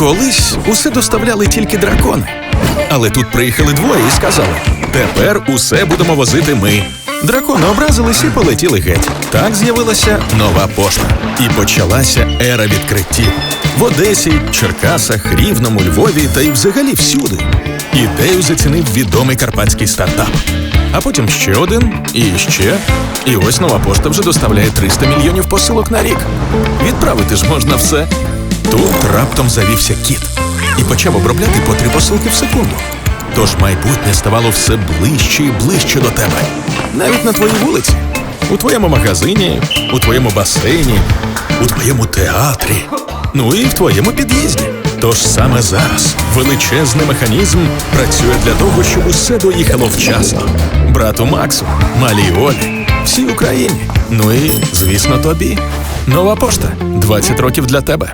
Колись усе доставляли тільки дракони. Але тут приїхали двоє і сказали: тепер усе будемо возити ми. Дракони образились і полетіли геть. Так з'явилася нова пошта. І почалася ера відкриттів в Одесі, Черкасах, Рівному, Львові та й взагалі всюди. Ідею зацінив відомий карпатський стартап. А потім ще один, і ще. І ось нова пошта вже доставляє 300 мільйонів посилок на рік. Відправити ж можна все. Тут раптом завівся кіт і почав обробляти по три посилки в секунду. Тож майбутнє ставало все ближче і ближче до тебе. Навіть на твоїй вулиці, у твоєму магазині, у твоєму басейні, у твоєму театрі, ну і в твоєму під'їзді. Тож саме зараз величезний механізм працює для того, щоб усе доїхало вчасно. Брату Максу, малій Олі, всій Україні. Ну і, звісно, тобі. Нова пошта 20 років для тебе.